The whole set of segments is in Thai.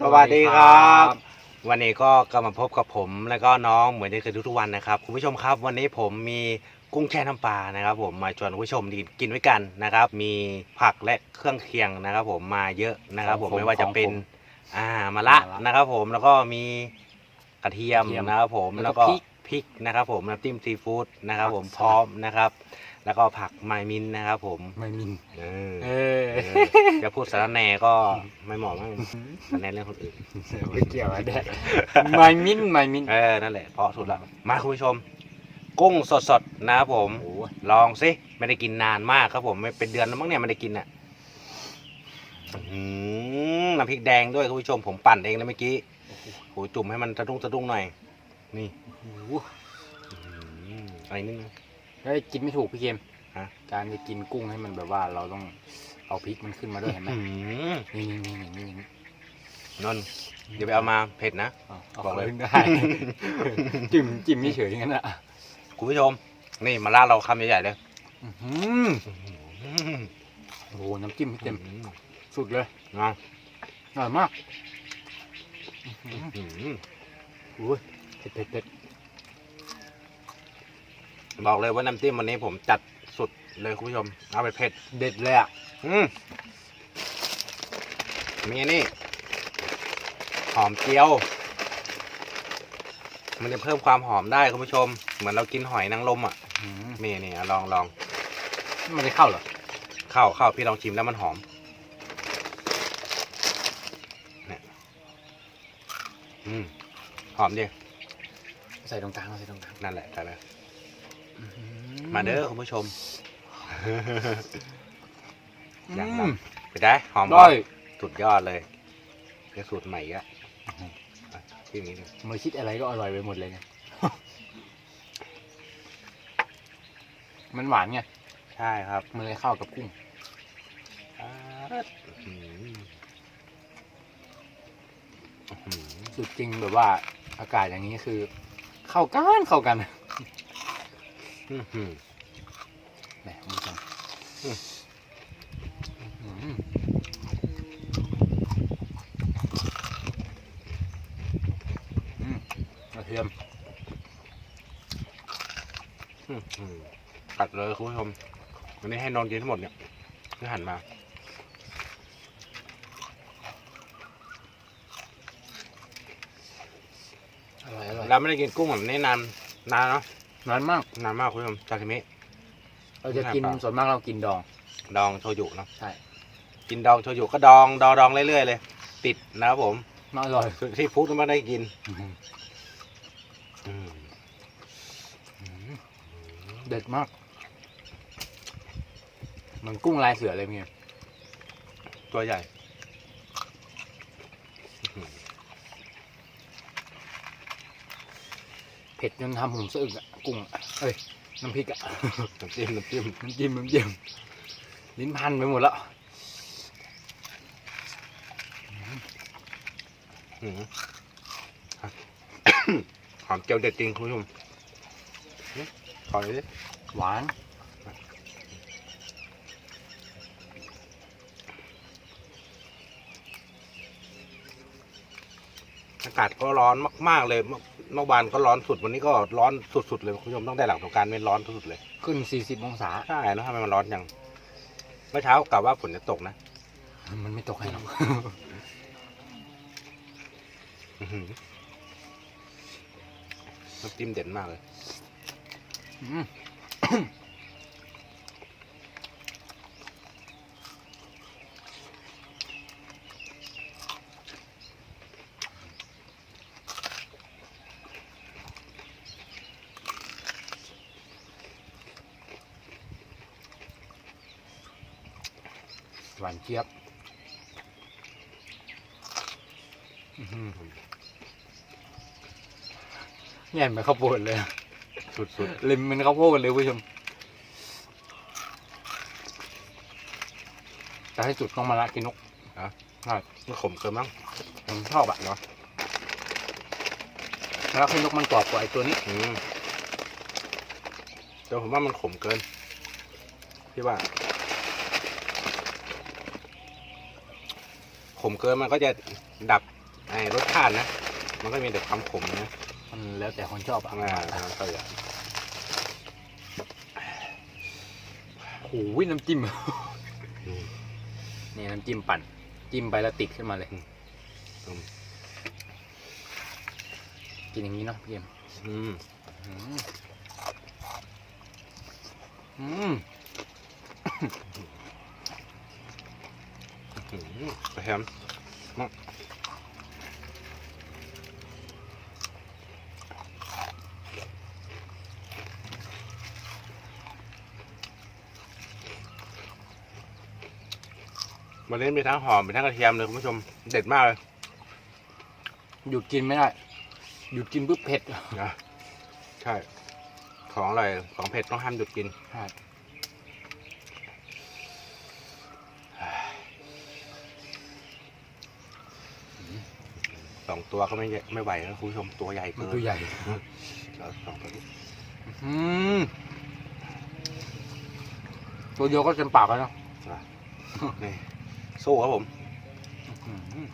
สวัสดีครับ วันนี้ก็กลับมาพบกับผมแล้วก็น้องเหมือนที่เคยทุกๆวันนะครับคุณผู้ชมครับ วันนี้ผมมีกุ้งแช่น้ำปลานะครับ ผมมาชวนคุณผู้ชมกินไว้กันนะครับ มีผักและเครื่องเคียงนะครับ ผมมาเยอะนะครับ ผมของผมไม่ว่าจะเป็นของผมอ่ามะละมะละนะครับ ผมแล้วก็มีกระเทียมกระเทียมนะครับ ผมแล้แล้ววก็ก็พริก พริกนะครับ ผมน้ำจิ้มซีฟู้ดนะครับผมผักสลัดพร้อมนะครับ แล้วก็ผักไมมินนะครับผมไม่มินเออเออเออจะพูดสารแหน่ก็ไม่เหมาะมั้งสารแหน่เรื่องคนอื่น ไม่เกี่ยวอะไรไม่มินไม่มินเออนั่นแหละเพราะสุดละมาคุณผู้ชม กุ้งสดๆนะครับผม โอ้ยลองสิไม่ได้กินนานมากครับผมไม่เป็นเดือนแล้วมั้งเนี่ยไม่ได้กินอะอื้อหือน้ำพริกแดงด้วยคุณผู้ชมผมปั่นเองนะเมื่อกี้โหจุ่มให้มันสะดุ้งสะดุ้งหน่อย นี่โอ้โหอื้อหืออะไรนิดนึงเฮ้ยกินไม่ถูกพี่เกมฮะ การจะกินกุ้งให้มันแบบว่าเราต้องเอาพริกมันขึ้นมาด้วยเห็นไหมอื้อหือนี่นี่นี่นี่นี่นนท์เดี๋ยวไปเอามาเผ็ดนะเอาเอาบอกเลย ขึ้นได้ จิ้มจิ้มไม่เฉยอย่างนั้นอะคุณผู้ชม นี่มาล่าเราคำใหญ่ๆเลยอื้อหืออื้อหือโอ้โหน้ำจิ้มพี่เต็มอื้อหือสุดเลยเนาะอร่อยมากอื้อหืออื้อหือโอ้ย เผ็ดเผ็ดเผ็ดบอกเลยว่าน้ำจิ้มวันนี้ผมจัดสุดเลยคุณผู้ชม เอาไปเผ็ดเด็ดเลยอะ อืมมีอันนี่ หอมเจียว มันจะเพิ่มความหอมได้คุณผู้ชม เหมือนเรากินหอยนางรมอะอื้อหือนี่นี่อะลองลองไม่ได้เข้าเหรอ เข้าเข้าพี่ลองชิมแล้วมันหอมเนี่ยอืม หอมดิ ใส่ตรงกลางใส่ตรงกลางนั่นแหละใช่ไหมอื้อหืมาเด้อคุณผู้ชมอือย่างมดำไปได้หอมได้สุดยอดเลยเป็นสูตรใหม่อีกอะอะที่นี้เลยมาคิดอะไรก็อร่อยไปหมดเลยไงมันหวานไงใช่ครับมันเลยเข้ากับกุ้งอื้อหืออื้อหือสุดจริงแบบว่าอากาศอย่างนี้คือ เข้ากันเข้ากันแหมคุณผู้ชมกระเทียมอื้อหือกัดเลยคุณผู้ชมวันนี้ให้นอนกินทั้งหมดเนี่ยนี่หันมา อร่อยอร่อย เราไม่ได้กินกุ้งแบบนี้นานนานเนาะนานมากนานมากคุณผู้ชมซาซิมิ เราจะกินไม่ทานเปล่าส่วนมากเรากินดอง ดองโชยุเนาะใช่กินดองโชยุก็ดองดองดองเรื่อยๆเลย ติดนะครับผมน่าอร่อย ที่ฟุกไม่ได้กินอื้อหืออืมเด็ดมากเหมันกุ้งลายเสือเลยเมียตัวใหญ่ เผ็ดจนทำผมสะอึกอะกุ้งอะเอ้ยน้ำพริกอะน้ำจิ้มน้ำจิ้มน้ำจิ้มน้ำจิ้มลิ้นพันไปหมดแล้วอื้อหือหอมเจียวเด็ดจริงคุณผู้ชมอ๋อขอเลยดิหวาน อากาศก็ร้อนมาก ๆ เลยเมื่อเมื่อวานก็ร้อนสุดวันนี้ก็ร้อนสุดๆเลยคุณผู้ชมต้องได้หลังสงกรารเป็นร้อนสุดๆเลยขึ้น 40 องศา ใช่แล้วทำไมมันร้อนจังเมื่อเช้ากะว่าฝนจะตกนะ มันไม่ตกให้หรอกอื้อหือน้ำจิ้มเด่นมากเลยานเจี๊ยบอื้อหือเนี่ยเหมือนข้าวโพดเลย สุดลิมเป็นข้าวโพดเลยผู้ชมจะให้จุดต้องมาละกินนกๆมันขมเกินมั้งผมชอบอะเนาะแล้วกินนกมันกรอบกว่าไอตัวนี้อืมแต่ผมว่ามันขมเกินพี่ว่า ขมเกินมันก็จะดับไอ้รสชาตินะ มันก็มีแต่ความขมนะมันแล้วแต่คนชอบอะอ่าทางเตยอะโอ้โหน้ำจิ้มอืมนี่น้ำจิ้มปั่น จิ้มไปแล้วติดขึ้นมาเลยอืมกินอย่างนี้เนาะพี่เอ็มอืมอืม อืมอืมกมากวันนี้มีทั้งหอมมีทั้งกระเทียมเลยคุณผู้ชมเด็ดมากเลย หยุดกินไม่ได้ หยุดกินปุ๊บเผ็ดนะใช่ ของอร่อยของเผ็ดต้องห้ามหยุดกินใช่ สองตัวก็ไม่เยอะไม่ไหวนะคุณผู้ชมตัวใหญ่มันเกินตัวใหญ่แล้วสองตัวนี้อืมตัวเดียวก็เต็มปากแล้วเนาะนี่สู้ครับผมอืมอืม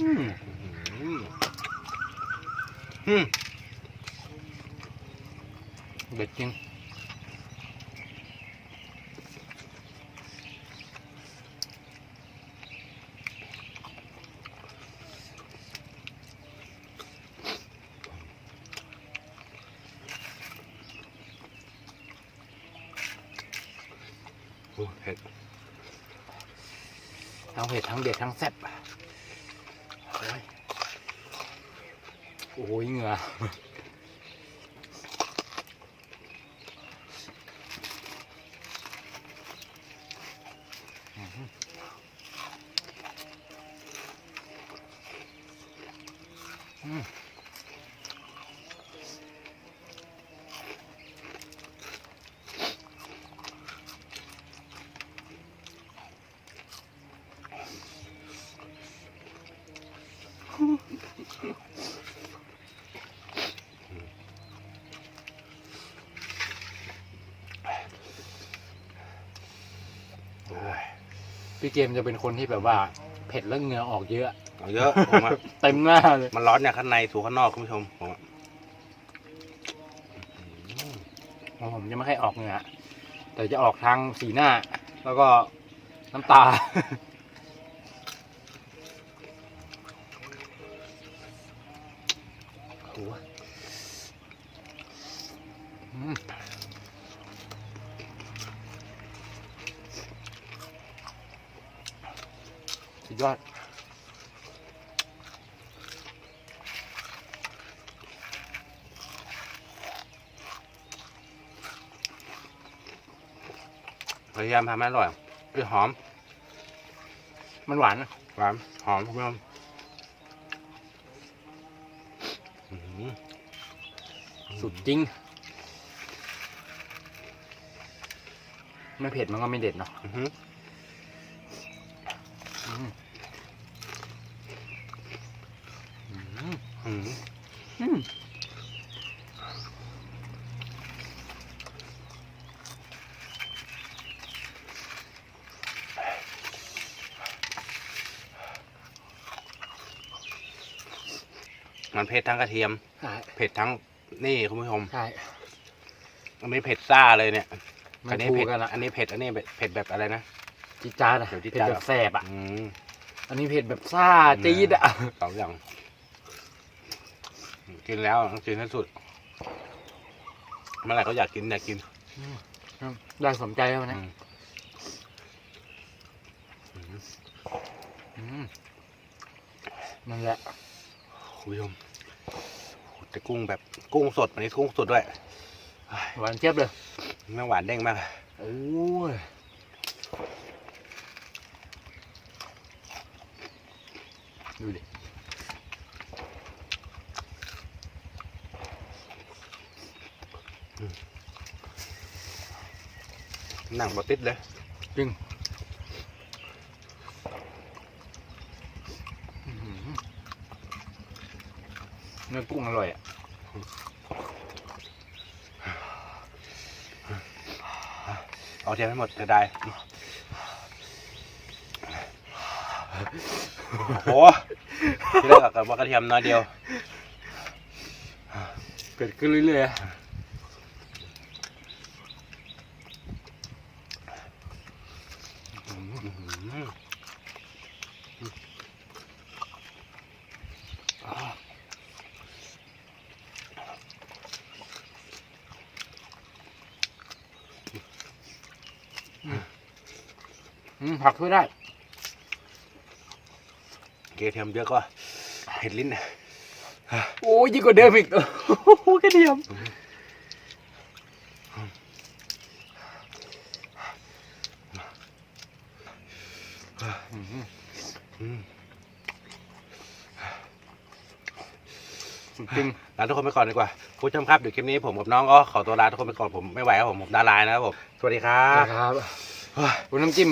อืมอืมเด็ดจริง เผ็ดทั้งเผ็ดทั้งเด็ดทั้งแซ่บโอ้ยโอ้ยเหงื่ออืม พี่เกมจะเป็นคนที่แบบว่า เผ็ดแล้วเหงื่อออกเยอะ เอาเยอะผมว่าเต็มหน้าเลย มันร้อนเนี่ยข้างในสู่ข้างนอกคุณผู้ชมผมว่าของผมจะไม่ค่อยออกเหงื่อแต่จะออกทางสีหน้า แล้วก็น้ำตา โอ้โหอืมสุด ยอด พยายามทำให้อร่อยคือหอม มันหวานนะหวาน หอมคุณผู้ชมอื้อหือสุดจริง ไม่เผ็ดมันก็ไม่เด็ดเนาะ อื้อหือ อืมอื มอื้อหืออืมมันเผ็ดทั้งกระเทียม ใช่เผ็ดทั้งนี่คุณผู้ชม ใช่อันนี้เผ็ดซ่าเลยเนี่ย มัอันนนี้ถูเผ็ด กันละอันนี้เผ็ด อันนี้เผ็ดแบบอะไรนะ จิจ้าดอะเดี๋ยวจิ๊ดเผ็ดจ๊าด แบบแสบอะอืม อันนี้เผ็ดแบบซ่าจี๊ดอะสองอย่าง กินแล้วต้องกินให้สุดเมื่อไหร่เขาอยากกินอยากกินได้สมใจแล้วอืนะมอืมอืมนั่นแหละคุณผู้ชมแต่กุ้งแบบกุ้งสดอันนี้กุ้งสดด้วยหวานเจี๊ยบเลยไม่หวานเด้งมากโอ้ยดูดิ นังบดติดเลยจริงอื้อหือเนื้อกุ้งอร่อยอะเอาเทียมให้หมดจะได้โอ้โหที่แรกกับว่ากระเทียมน้อยเดียว เกิดขึ้นเรื่อยๆ อืมผักช่วยได้กระเทียมเยอะก็เห็ดลิ้นโอ้ยยิ่งกว่าเดิมอีกโอ้โหกระเทียมอืมสุดจริงลาทุกคนไปก่อนดีกว่าคุณผู้ชมครับเดี๋ยวคลิปนี้ผมกับน้องก็ขอตัวลาทุกคนไปก่อนผมไม่ไหวครับผมผมดารานะครับผมสวัสดีครับครับ คุณน้ำจิ้ม